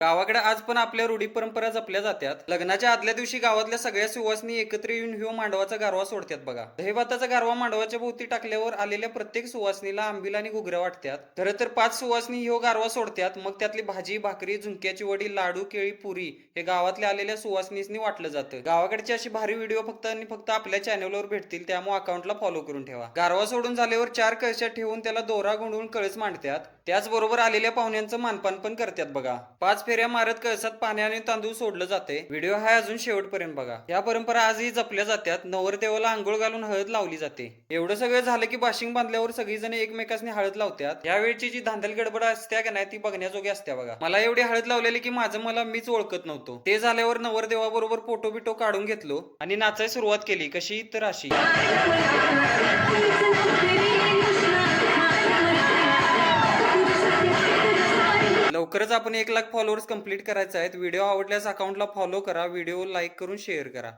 गावाकडे आज पण आपल्या रूढी परंपरा जपल्या जातात लग्नाच्या आदल्या दिवशी गावातल्या सगळ्या सुवासनी एकत्र येऊन ह्यो मांडवाचा गारवा सोडतात बघा. दहीभाताचा गारवा मांडवाच्या भोवती टाकल्यावर आलेल्या प्रत्येक सुवासनीला आंबीला आणि घुगऱ्या वाटतात खरं तर पाच सुवासनी ह्यो गारवा सोडतात मग त्यातली भाजी भाकरी झुंक्याची वडी लाडू केळी पुरी हे गावातल्या आलेल्या सुवासनीसनी वाटलं जातं. गावाकडचे अशी भारी व्हिडिओ फक्त आणि फक्त आपल्या चॅनलवर भेटतील त्यामुळे अकाउंटला फॉलो करून ठेवा. गारवा सोडून झाल्यावर चार कळशात ठेवून त्याला दोरा गुंडवून कळस मांडतात त्याचबरोबर आलेल्या पाहुण्यांचं मानपान पण करतात बघा. पाच फेऱ्या मारत कळसात पाण्याने तांदूळ सोडलं जाते. व्हिडिओ हा अजून शेवटपर्यंत बघा. या परंपरा आजही जपल्या जातात नवरदेवाला आंघोळ घालून हळद लावली जाते. एवढं सगळं झालं की बाशिंग बांधल्यावर सगळीजण एकमेकांनी हळद लावतात यावेळची जी धांदल गडबड असत्या का नाही ती बघण्याजोगी असत्या बघा. मला एवढी हळद लावलेली की माझं मला मीच ओळखत नव्हतो. ते झाल्यावर नवरदेवाबरोबर फोटो बिटो काढून घेतलो आणि नाचायला सुरुवात केली. कशी तर अशी. लवकरच आपण एक लाख फॉलोअर्स कंप्लीट करायचं आहेत. व्हिडिओ आवडल्यास अकाउंटला फॉलो करा. व्हिडिओ लाईक करून शेअर करा.